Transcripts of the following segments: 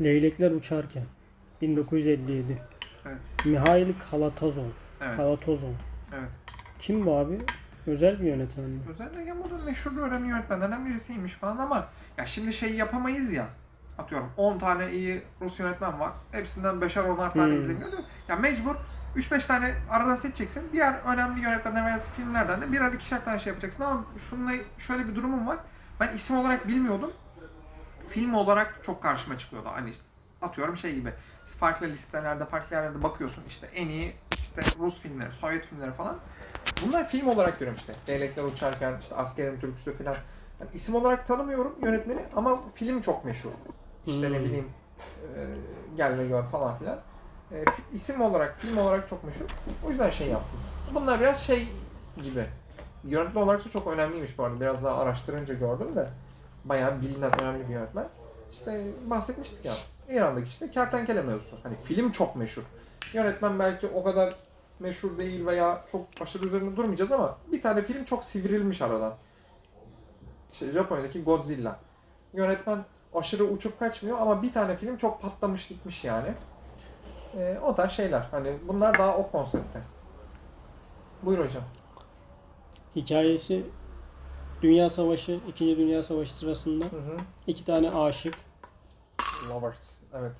Leylekler Uçarken 1957 Evet. Mihail Kalatozov. Evet. Kalatozov. Evet. Kim bu abi? Özel bir yönetmen mi? Özellikle bu da meşhur öğrenci yönetmenlerden birisiymiş falan ama ya şimdi şey yapamayız ya. Atıyorum 10 tane iyi Rus yönetmen var. Hepsinden 5'er 10'ar tane Hmm. izleniyor değil mi? Ya mecbur 3-5 tane aradan seçeceksin. Diğer önemli yönetmenler veya filmlerden de birer ikişer tane şey yapacaksın ama şununla şöyle bir durumum var. Ben isim olarak bilmiyordum. Film olarak çok karşıma çıkıyordu. Hani atıyorum şey gibi farklı listelerde, farklı yerlerde bakıyorsun işte en iyi işte Rus filmleri, Sovyet filmleri falan. Bunlar film olarak görüyorum işte. Leylekler uçarken, işte Askerin Türküsü falan. Yani isim olarak tanımıyorum yönetmeni ama film çok meşhur. İşte ne Hmm. bileyim e, Gel ve Gör falan filan. E, isim olarak, film olarak çok meşhur. O yüzden şey yaptım. Bunlar biraz şey gibi. Yönetmen olarak da çok önemliymiş bu arada. Biraz daha araştırınca gördüm de. Bayağı bilinen önemli bir yönetmen. İşte bahsetmiştik ya. İran'daki işte Kertenkele mevzusu. Hani film çok meşhur. Yönetmen belki o kadar meşhur değil veya çok aşırı üzerinde durmayacağız ama bir tane film çok sivrilmiş aradan. İşte Japonya'daki Godzilla. Yönetmen aşırı uçup kaçmıyor ama bir tane film çok patlamış gitmiş yani. Ee, o tarz şeyler. Hani bunlar daha o konsepte. Buyur hocam. Hikayesi Dünya Savaşı, İkinci Dünya Savaşı sırasında Hı hı. iki tane aşık Lovers. Evet.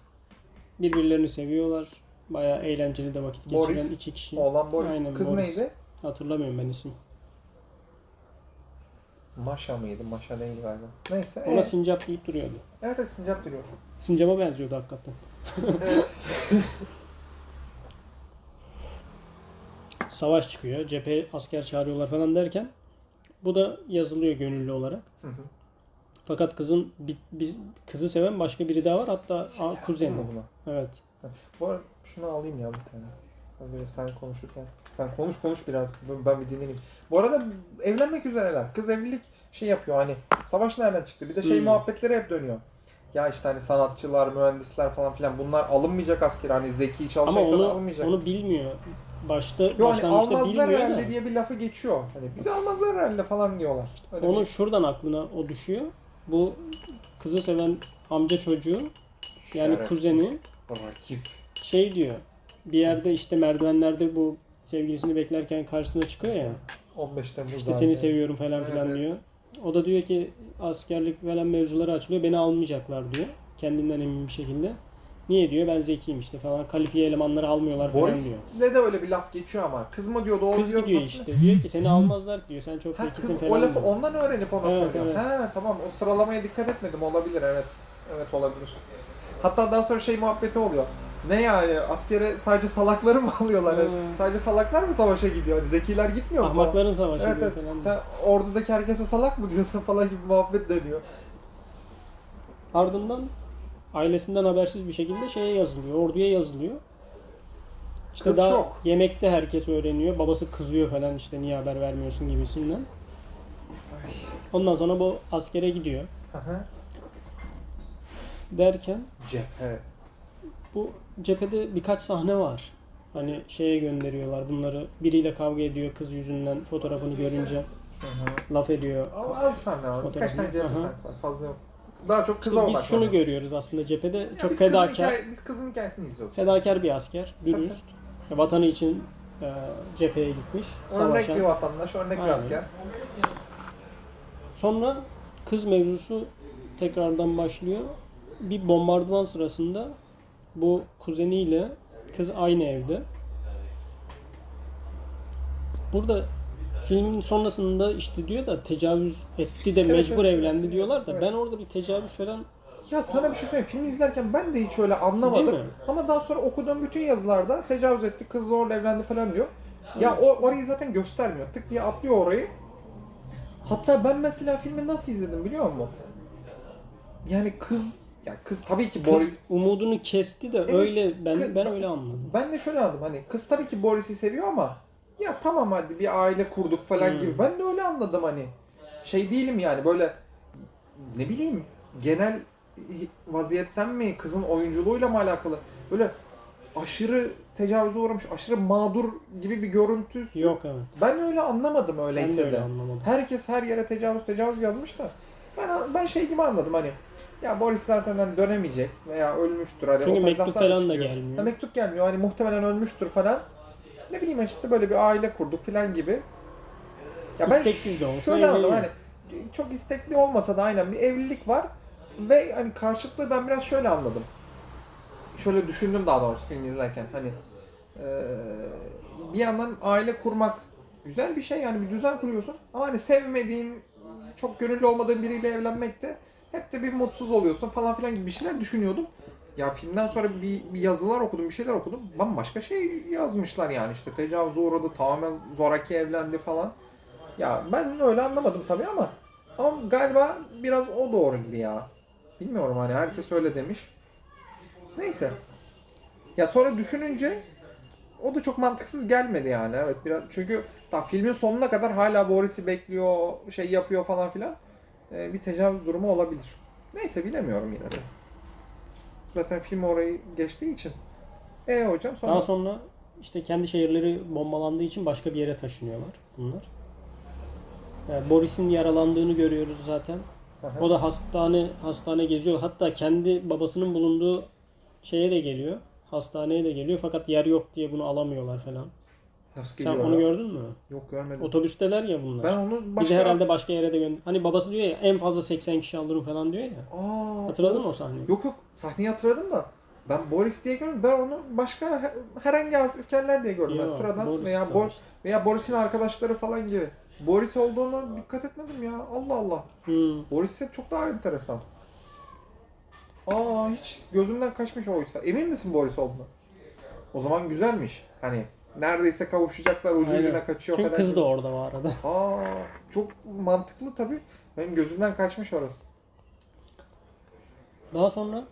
birbirlerini seviyorlar. Bayağı eğlenceli de vakit geçiren Boris, iki kişi. Oğlan Boris. Aynen, Kız Boris. neydi? Hatırlamıyorum ben isim. Maşa mıydı? Maşa değil galiba. Neyse. Ona ee, sincap deyip duruyordu. evet evet sincap duruyor. Sincap'a benziyordu hakikaten. Savaş çıkıyor. Cephe asker çağırıyorlar falan derken bu da yazılıyor gönüllü olarak. Hı hı. Fakat kızın bir, bir- kızı seven başka biri daha var. Hatta a. Değil mi buna? Evet. Bu arada şunu alayım ya bir tane. Ben Böyle sen konuşurken. Sen konuş konuş biraz. Ben- bir dinleyeyim. Bu arada evlenmek üzereler. Kız evlilik şey yapıyor hani. Savaş nereden çıktı? Bir de şey Hmm. muhabbetleri hep dönüyor. Ya işte hani sanatçılar, mühendisler falan filan bunlar alınmayacak asker. Hani zeki Ama çalışacaksa onu alınmayacak. onu bilmiyor. Başta Yok hani başlangıçta almazlar bilmiyor herhalde da. diye bir lafı geçiyor. Hani bizi almazlar herhalde falan diyorlar. Öyle Onun bir- şuradan aklına o düşüyor. Bu kızı seven amca çocuğu yani Şeref. kuzeni rakip. şey diyor. Bir yerde işte merdivenlerde bu sevgilisini beklerken karşısına çıkıyor ya. 15 Temmuz İşte seni seviyorum falan filan evet. diyor. O da diyor ki askerlik falan mevzuları açılıyor. Beni almayacaklar diyor. Kendinden emin bir şekilde. Niye diyor? Ben zekiyim işte falan. Kalifiye elemanları almıyorlar falan Boris'le diyor. de öyle bir laf geçiyor ama. Kız mı diyor doğru Kız diyor. gidiyor bak- işte. Diyor ki seni almazlar diyor. Sen çok Ha, zekisin kız falan o lafı diyor. ondan öğrenip ona Evet, söylüyor. evet. Ha tamam o sıralamaya dikkat etmedim olabilir evet. Evet olabilir. Hatta daha sonra şey muhabbeti oluyor. Ne yani askere sadece salakları mı alıyorlar? Yani Hmm. sadece salaklar mı savaşa gidiyor? Hani zekiler gitmiyor mu? Ahmakların savaşı Evet, diyor evet. falan. Sen ordudaki herkese salak mı diyorsun falan gibi muhabbet dönüyor. Ardından ailesinden habersiz bir şekilde şeye yazılıyor. Orduya yazılıyor. İşte Kız daha şok. yemekte herkes öğreniyor. Babası kızıyor falan işte niye haber vermiyorsun gibisinden. Ondan sonra bu askere gidiyor. Aha. Derken Cephe. bu cephede birkaç sahne var. Hani şeye gönderiyorlar bunları. Biriyle kavga ediyor kız yüzünden fotoğrafını görünce hı. laf ediyor. Ama az sahne var. Birkaç tane cephe Aha. sahnesi var. Fazla yok. Daha çok kıza İşte biz şunu görüyoruz aslında cephede Ya çok biz kızın fedakar. hikaye- biz kızın hikayesini izliyoruz. Fedakar bir asker, dürüst. Vatanı için e, cepheye gitmiş, Örnek savaşan. bir vatandaş, örnek bir Aynen. asker. Sonra kız mevzusu tekrardan başlıyor. Bir bombardıman sırasında bu kuzeniyle kız aynı evde. Burada filmin sonrasında işte diyor da tecavüz etti de Evet, mecbur evet. evlendi diyorlar da Evet. ben orada bir tecavüz falan Ya sana bir şey söyleyeyim. Filmi izlerken ben de hiç öyle anlamadım. Ama daha sonra okuduğum bütün yazılarda tecavüz etti, kız zorla evlendi falan diyor. Ya o orayı zaten göstermiyor. Tık diye atlıyor orayı. Hatta ben mesela filmi nasıl izledim biliyor musun? Yani kız ya kız tabii ki Boris umudunu kesti de Evet, öyle ben kız- ben öyle anladım. ben de şöyle anladım hani kız tabii ki Boris'i seviyor ama ya tamam hadi bir aile kurduk falan Hmm. gibi. Ben de öyle anladım hani. Şey değilim yani böyle ne bileyim genel vaziyetten mi kızın oyunculuğuyla mı alakalı böyle aşırı tecavüze uğramış, aşırı mağdur gibi bir görüntüsü. Yok evet. Ben öyle anlamadım Ben öyleyse de öyle anlamadım. Herkes her yere tecavüz tecavüz yazmış da ben ben şey gibi anladım hani ya Boris zaten hani dönemeyecek veya ölmüştür. Hani Çünkü mektup falan da gelmiyor. Ha, mektup gelmiyor. Hani muhtemelen ölmüştür falan. Ne bileyim işte böyle bir aile kurduk falan gibi. Ya ben İsteksiz de olsa şöyle anladım hani çok istekli olmasa da aynen bir evlilik var ve hani karşılıklı ben biraz şöyle anladım. Şöyle düşündüm daha doğrusu film izlerken hani eee, bir yandan aile kurmak güzel bir şey yani bir düzen kuruyorsun ama hani sevmediğin çok gönüllü olmadığın biriyle evlenmek de hep de bir mutsuz oluyorsun falan filan gibi bir şeyler düşünüyordum. Ya filmden sonra bir, bir yazılar okudum, bir şeyler okudum. Bambaşka şey yazmışlar yani işte tecavüze uğradı, tamamen zoraki evlendi falan. Ya ben öyle anlamadım tabii ama ama galiba biraz o doğru gibi ya. Bilmiyorum hani herkes öyle demiş. Neyse. Ya sonra düşününce o da çok mantıksız gelmedi yani. Evet biraz çünkü ta filmin sonuna kadar hala Boris'i bekliyor, şey yapıyor falan filan. Ee, bir tecavüz durumu olabilir. Neyse bilemiyorum yine de. Zaten film orayı geçtiği için. E hocam sonra Daha sonra işte kendi şehirleri bombalandığı için başka bir yere taşınıyorlar bunlar. Yani Boris'in yaralandığını görüyoruz zaten. Aha. O da hastane hastane geziyor. Hatta kendi babasının bulunduğu şeye de geliyor. Hastaneye de geliyor fakat yer yok diye bunu alamıyorlar falan. Nasıl Sen geliyor onu ya? gördün mü? Yok görmedim. Otobüsteler ya bunlar. Ben onu başka de herhalde başka yere de gönder. Hani babası diyor ya en fazla 80 kişi alırım falan diyor ya. Aa, Hatırladın mı o sahneyi? Yok yok sahneyi hatırladım da ben Boris diye gördüm. Ben onu başka he- herhangi askerler diye gördüm. Ben Yok, sıradan Boris veya de Bo- işte. veya Boris'in arkadaşları falan gibi. Boris olduğunu dikkat etmedim ya. Allah Allah. Hmm. Boris çok daha enteresan. Aa hiç gözümden kaçmış oysa. Emin misin Boris olduğunu? O zaman güzelmiş. Hani neredeyse kavuşacaklar ucu Aynen. ucuna kaçıyor Çünkü kız gibi. da orada o arada. Aa çok mantıklı tabii. Benim gözümden kaçmış orası. Daha sonra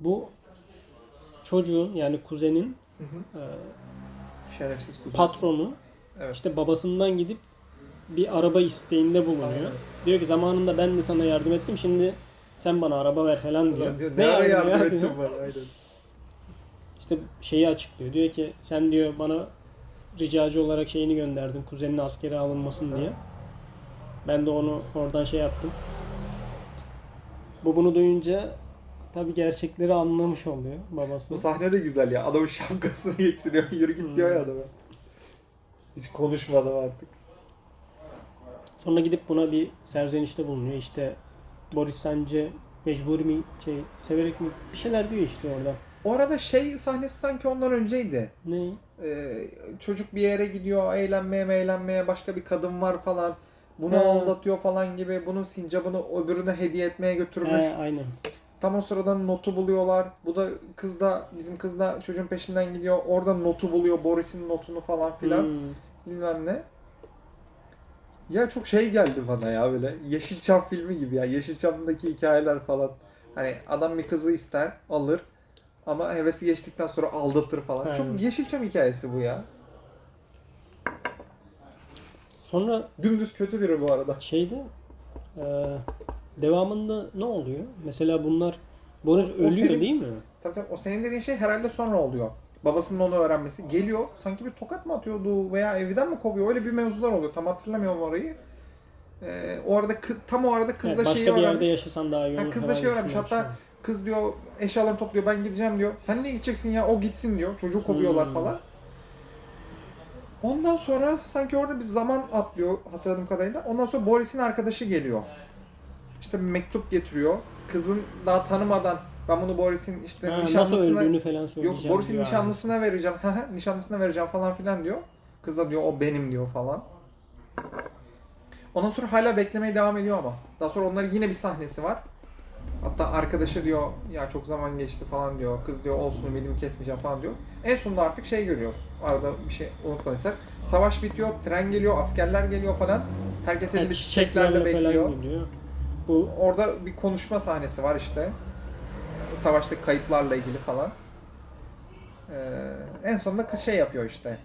bu çocuğun yani kuzenin Hı hı. e, Şerefsiz kuzen. patronu Evet. işte babasından gidip bir araba isteğinde bulunuyor. Aynen. Diyor ki zamanında ben de sana yardım ettim şimdi sen bana araba ver falan diyor. Diyor, ne ara yardım ya ettin diyor. bana aynen. İşte şeyi açıklıyor. Diyor ki sen diyor bana ricacı olarak şeyini gönderdin kuzeninin askere alınmasın diye. Ben de onu oradan şey yaptım. Bu bunu duyunca tabii gerçekleri anlamış oluyor babası. Bu sahne de güzel ya. Adamın şapkasını geçiriyor. Yürü git diyor Hmm. ya adama. Hiç konuşmadım artık. Sonra gidip buna bir serzenişte bulunuyor. İşte Boris sence mecbur mi şey severek mi bir şeyler diyor işte orada. O arada şey sahnesi sanki ondan önceydi. Ne? Ee, çocuk bir yere gidiyor eğlenmeye eğlenmeye başka bir kadın var falan. Bunu Ha. aldatıyor falan gibi. Bunun sincabını öbürüne hediye etmeye götürmüş. He, aynen. Tam o sırada notu buluyorlar. Bu da kız da bizim kız da çocuğun peşinden gidiyor. Orada notu buluyor. Boris'in notunu falan filan. Hmm. bilmem ne. Ya çok şey geldi bana ya böyle Yeşilçam filmi gibi ya. Yeşilçam'daki hikayeler falan. Hani adam bir kızı ister, alır ama hevesi geçtikten sonra aldatır falan. Aynen. Çok Yeşilçam hikayesi bu ya. Sonra Dümdüz kötü biri bu arada. şeyde e, devamında ne oluyor? Mesela bunlar Boris O- o ölüyor senin- değil mi? Tabii tabii o senin dediğin şey herhalde sonra oluyor. Babasının onu öğrenmesi. Geliyor sanki bir tokat mı atıyordu veya evden mi kovuyor? Öyle bir mevzular oluyor. Tam hatırlamıyorum orayı. Ee, o arada tam o arada kız Evet, da başka şeyi bir yerde öğrenmiş. yaşasan daha iyi olur. Ha, kız da falan şey öğrenmiş. Hatta. Kız diyor eşyalarını topluyor ben gideceğim diyor. Sen niye gideceksin ya o gitsin diyor. Çocuğu kovuyorlar Hmm. falan. Ondan sonra sanki orada bir zaman atlıyor hatırladığım kadarıyla. Ondan sonra Boris'in arkadaşı geliyor. İşte mektup getiriyor. Kızın daha tanımadan ben bunu Boris'in işte Ha, nasıl nişanlısına öldüğünü falan yok. Boris'in nişanlısına vereceğim. Hı hı, nişanlısına vereceğim falan filan diyor. Kız da diyor o benim diyor falan. Ondan sonra hala beklemeye devam ediyor ama. Daha sonra onların yine bir sahnesi var. Hatta arkadaşı diyor ya çok zaman geçti falan diyor. Kız diyor olsun ümidimi kesmeyeceğim falan diyor. En sonunda artık şey görüyoruz. Arada bir şey unutmadıysak. Savaş bitiyor, tren geliyor, askerler geliyor falan. Herkes Yani elinde çiçeklerle çiçeklerle bekliyor. Bu Orada bir konuşma sahnesi var işte. Savaştaki kayıplarla ilgili falan. Ee, en sonunda kız şey yapıyor işte.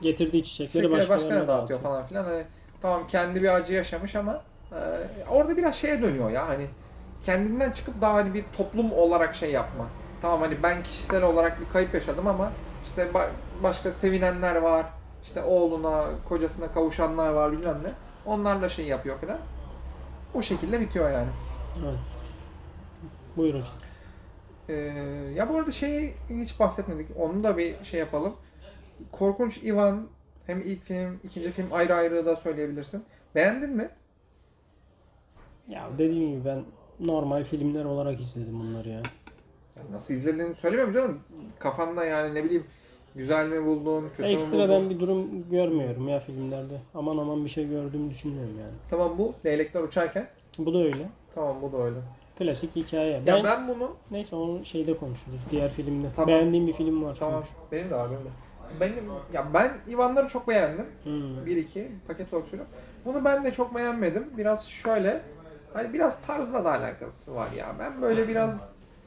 getirdiği çiçekleri Çiçekleri başkalarına dağıtıyor. falan filan. Hani tamam kendi bir acı yaşamış ama e, orada biraz şeye dönüyor ya hani kendinden çıkıp daha hani bir toplum olarak şey yapma. Tamam hani ben kişisel olarak bir kayıp yaşadım ama işte ba- başka sevinenler var. İşte oğluna, kocasına kavuşanlar var bilmem ne. Onlarla şey yapıyor filan. O şekilde bitiyor yani. Evet. Buyur hocam. Ee, ya bu arada şeyi hiç bahsetmedik. Onu da bir şey yapalım. Korkunç Ivan hem ilk film, ikinci film ayrı ayrı da söyleyebilirsin. Beğendin mi? Ya dediğim gibi ben normal filmler olarak izledim bunları ya. Ya nasıl izlediğini söylemem canım. Kafanda yani ne bileyim güzel mi buldun, kötü mü Ekstra buldun? ben bir durum görmüyorum ya filmlerde. Aman aman bir şey gördüğümü düşünmüyorum yani. Tamam bu leylekler uçarken. Bu da öyle. Tamam bu da öyle. Klasik hikaye. Ya Ben, ben, bunu neyse onu şeyde konuşuruz. Diğer filmde. Tamam. Beğendiğim bir film var. tamam çünkü. benim de var benim de. Benim ya ben Ivanları çok beğendim. Hmm. 1 2 paket oksürü. Bunu ben de çok beğenmedim. Biraz şöyle hani biraz tarzla da alakası var ya. Ben böyle biraz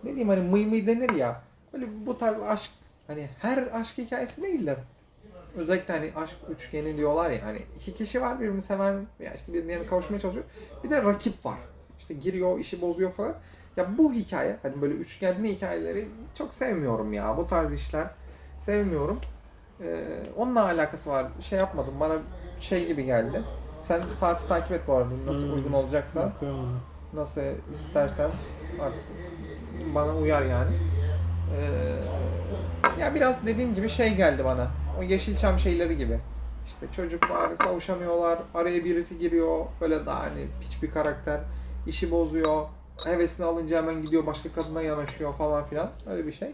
ne diyeyim hani mıy mıy denir ya. Böyle bu tarz aşk hani her aşk hikayesi değil de özellikle hani aşk üçgeni diyorlar ya hani iki kişi var birbirini seven veya işte birbirine kavuşmaya çalışıyor. Bir de rakip var. İşte giriyor, işi bozuyor falan. Ya bu hikaye hani böyle üçgenli hikayeleri çok sevmiyorum ya. Bu tarz işler sevmiyorum. Ee, onunla alakası var. Şey yapmadım. Bana şey gibi geldi. Sen saati takip et bu arada. Nasıl Hmm. uygun olacaksa, Bakıyorum nasıl istersen artık bana uyar yani. Ee, ya biraz dediğim gibi şey geldi bana. O Yeşilçam şeyleri gibi. İşte çocuk var, kavuşamıyorlar, araya birisi giriyor, böyle daha hani piç bir karakter, işi bozuyor, hevesini alınca hemen gidiyor başka kadına yanaşıyor falan filan, öyle bir şey.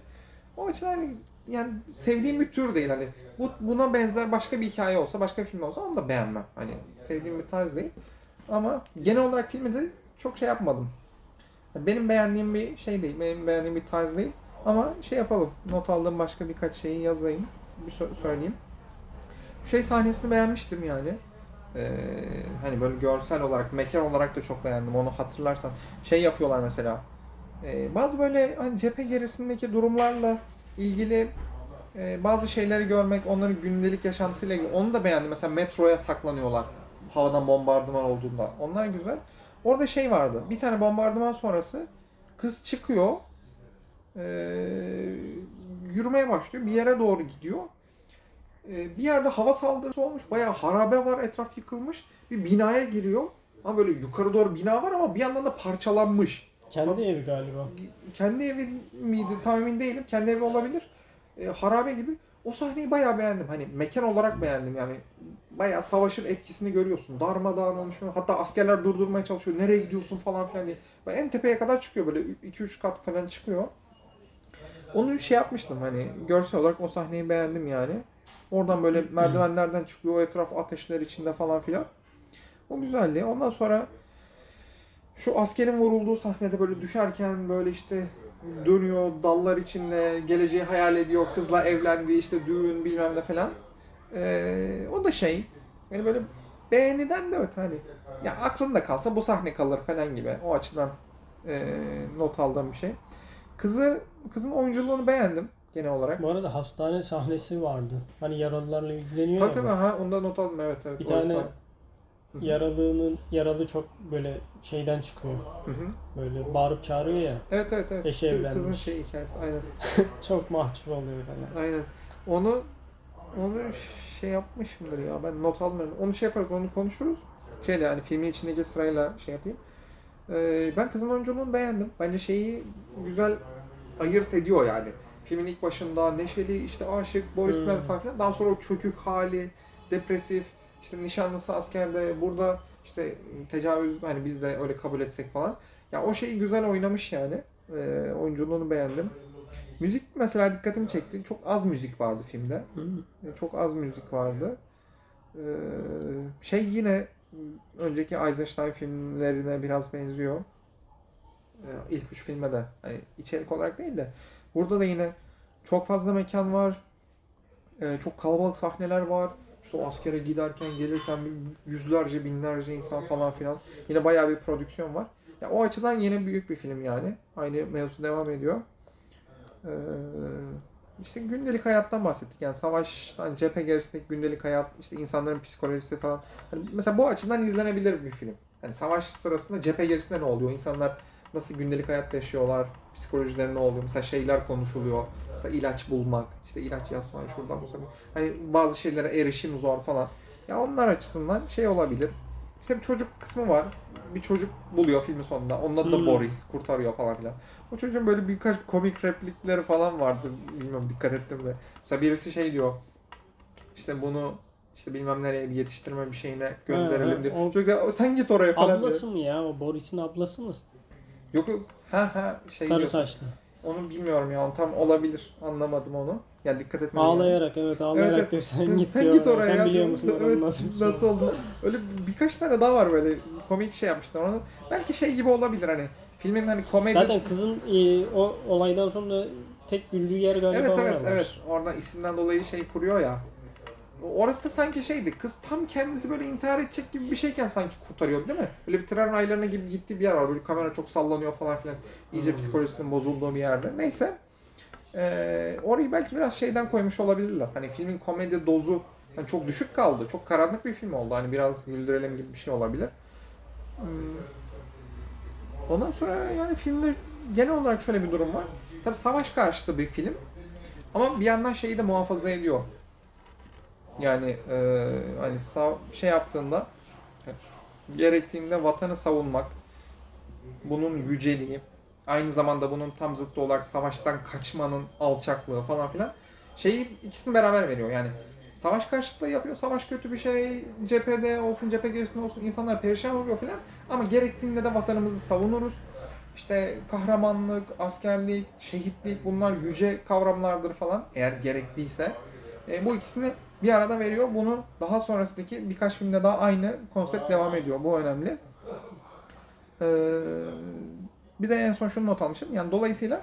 O açıdan hani yani sevdiğim bir tür değil hani bu buna benzer başka bir hikaye olsa, başka bir film olsa onu da beğenmem. Hani sevdiğim bir tarz değil. Ama genel olarak filmi de çok şey yapmadım. Benim beğendiğim bir şey değil, benim beğendiğim bir tarz değil. Ama şey yapalım, not aldığım başka birkaç şeyi yazayım, bir sö- söyleyeyim. Şey sahnesini beğenmiştim yani. Ee, hani böyle görsel olarak, mekan olarak da çok beğendim. Onu hatırlarsan şey yapıyorlar mesela. Ee, bazı böyle hani cephe gerisindeki durumlarla ilgili e, bazı şeyleri görmek, onların gündelik yaşantısıyla ilgili onu da beğendim. Mesela metroya saklanıyorlar havadan bombardıman olduğunda. Onlar güzel. Orada şey vardı. Bir tane bombardıman sonrası kız çıkıyor. Ee, yürümeye başlıyor. Bir yere doğru gidiyor. Ee, bir yerde hava saldırısı olmuş. Bayağı harabe var. Etraf yıkılmış. Bir binaya giriyor. Ama böyle yukarı doğru bina var ama bir yandan da parçalanmış. Kendi evi galiba. Kendi evi miydi tam emin değilim. Kendi evi olabilir. Ee, harabe gibi. O sahneyi bayağı beğendim. Hani mekan olarak beğendim yani. Bayağı savaşın etkisini görüyorsun. Darmadağın olmuş. Hatta askerler durdurmaya çalışıyor. Nereye gidiyorsun falan filan diye. Ve en tepeye kadar çıkıyor böyle 2-3 kat falan çıkıyor. Onu şey yapmıştım hani görsel olarak o sahneyi beğendim yani. Oradan böyle merdivenlerden çıkıyor. O etraf ateşler içinde falan filan. O güzeldi. Ondan sonra şu askerin vurulduğu sahnede böyle düşerken böyle işte dönüyor dallar içinde geleceği hayal ediyor kızla evlendi işte düğün bilmem ne falan Ee, o da şey yani böyle beğeniden de öte hani ya aklında kalsa bu sahne kalır falan gibi o açıdan ee, not aldığım bir şey kızı kızın oyunculuğunu beğendim genel olarak Bu arada hastane sahnesi vardı. Hani yaralılarla ilgileniyor tabii ya. tabii ha ondan not aldım evet evet Bir tane var. Yaralının yaralı çok böyle şeyden çıkıyor. Hı hı. Böyle bağırıp çağırıyor ya. evet evet evet Eşi Kız- kızın evlenmiş. şey hikayesi aynen Çok mahcup oluyor falan. Aynen. Onu onu şey yapmışımdır ya. Ben not almıyorum. Onu şey yaparız, onu konuşuruz. Şeyle hani filmin içindeki sırayla şey yapayım. Ee, ben kızın oyunculuğunu beğendim. Bence şeyi güzel ayırt ediyor yani. Filmin ilk başında neşeli, işte aşık, Boris Hmm. Falan filan. Daha sonra o çökük hali, depresif, işte nişanlısı askerde, burada işte tecavüz hani biz de öyle kabul etsek falan. Ya o şeyi güzel oynamış yani. Ee, oyunculuğunu beğendim. Müzik mesela dikkatimi çekti. Çok az müzik vardı filmde. E, Çok az müzik vardı. Ee, şey yine önceki Eisenstein filmlerine biraz benziyor. Ee, İlk üç filme de. Hani içerik olarak değil de. Burada da yine çok fazla mekan var. Ee, çok kalabalık sahneler var. İşte o askere giderken gelirken yüzlerce binlerce insan falan filan. Yine bayağı bir prodüksiyon var. Ya o açıdan yine büyük bir film yani. Aynı mevzu devam ediyor. Ee, işte gündelik hayattan bahsettik. Yani savaştan cephe gerisindeki gündelik hayat, işte insanların psikolojisi falan. Hani mesela bu açıdan izlenebilir bir film. Yani savaş sırasında cephe gerisinde ne oluyor? İnsanlar nasıl gündelik hayatta yaşıyorlar? Psikolojileri ne oluyor? Mesela şeyler konuşuluyor. Mesela ilaç bulmak, işte ilaç yazsan şuradan bu Hani bazı şeylere erişim zor falan. Ya onlar açısından şey olabilir. İşte bir çocuk kısmı var. Bir çocuk buluyor filmin sonunda. Onun adı da Hmm. Boris. Kurtarıyor falan filan. O çocuğun böyle birkaç komik replikleri falan vardı. Bilmiyorum dikkat ettim de. Mesela birisi şey diyor. İşte bunu işte bilmem nereye bir yetiştirme bir şeyine gönderelim Ha, diyor. o- Çocuk da sen git oraya falan diyor. Ablası mı ya? O Boris'in ablası mı? Yok yok. Ha ha şey Sarı diyor. saçlı. Onu bilmiyorum ya. Onu tam olabilir. Anlamadım onu. Ya dikkat yani. Ağlayarak evet ağlayarak evet. diyor sen git Sen diyor. git oraya Sen ya biliyor musun Evet, nasıl bir şey? nasıl oldu? Öyle birkaç tane daha var böyle komik şey yapmışlar onu. Belki şey gibi olabilir hani filmin hani komedi Zaten kızın e, o olaydan sonra tek güldüğü yer galiba Evet evet oralar. evet. Oradan isimden dolayı şey kuruyor ya. Orası da sanki şeydi. Kız tam kendisi böyle intihar edecek gibi bir şeyken sanki kurtarıyordu değil mi? Böyle bir tren raylarına gibi gittiği bir yer var. Böyle kamera çok sallanıyor falan filan. İyice Hmm. psikolojisinin bozulduğu bir yerde. Neyse. Ee, orayı belki biraz şeyden koymuş olabilirler. Hani filmin komedi dozu hani çok düşük kaldı. Çok karanlık bir film oldu. Hani biraz güldürelim gibi bir şey olabilir. Hmm. Ondan sonra yani filmde genel olarak şöyle bir durum var. Tabi savaş karşıtı bir film. Ama bir yandan şeyi de muhafaza ediyor. Yani e, hani sav- şey yaptığında gerektiğinde vatanı savunmak, bunun yüceliği, aynı zamanda bunun tam zıttı olarak savaştan kaçmanın alçaklığı falan filan şeyi ikisini beraber veriyor. Yani savaş karşıtlığı yapıyor, savaş kötü bir şey, cephede olsun, cephe gerisinde olsun insanlar perişan oluyor filan ama gerektiğinde de vatanımızı savunuruz. İşte kahramanlık, askerlik, şehitlik bunlar yüce kavramlardır falan eğer gerekliyse. E, bu ikisini bir arada veriyor. Bunu daha sonrasındaki birkaç filmde daha aynı konsept devam ediyor. Bu önemli. Ee, bir de en son şunu not almışım. Yani dolayısıyla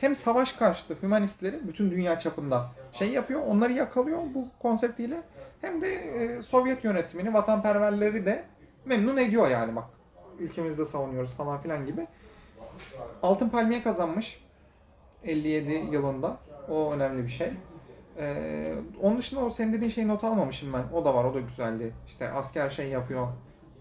hem savaş karşıtı hümanistleri bütün dünya çapında şey yapıyor, onları yakalıyor bu konseptiyle. Hem de e, Sovyet yönetimini, vatanperverleri de memnun ediyor yani bak. Ülkemizde savunuyoruz falan filan gibi. Altın Palmiye kazanmış 57 yılında. O önemli bir şey. Ee, onun dışında o senin dediğin şeyi not almamışım ben. O da var, o da güzeldi. İşte asker şey yapıyor,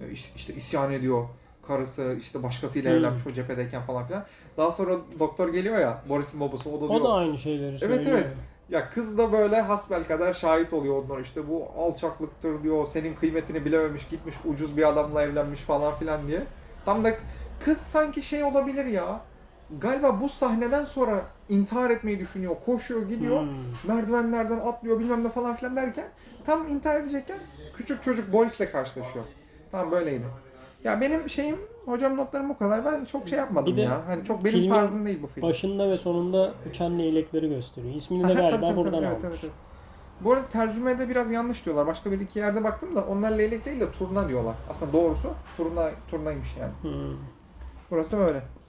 e, iş- işte isyan ediyor. Karısı işte başkasıyla Hmm. evlenmiş o cephedeyken falan filan. Daha sonra doktor geliyor ya, Boris'in babası, o da diyor. O da aynı şeyleri söylüyor. evet. Ya kız da böyle hasbel kadar şahit oluyor onlar işte bu alçaklıktır diyor. Senin kıymetini bilememiş gitmiş ucuz bir adamla evlenmiş falan filan diye. Tam da kız sanki şey olabilir ya. Galiba bu sahneden sonra intihar etmeyi düşünüyor. Koşuyor gidiyor. Hmm. Merdivenlerden atlıyor bilmem ne falan filan derken tam intihar edecekken küçük çocuk Boris'le karşılaşıyor. Tam böyleydi. Ya benim şeyim hocam notlarım bu kadar. Ben çok şey yapmadım ya. Hani çok benim tarzım değil bu film. Başında ve sonunda uçan leylekleri gösteriyor. İsmini de galiba tabii, tabii, buradan tabii, almış. evet, evet. Bu arada tercümede biraz yanlış diyorlar. Başka bir iki yerde baktım da onlar leylek değil de turna diyorlar. Aslında doğrusu turna turnaymış yani. Hmm. Burası böyle.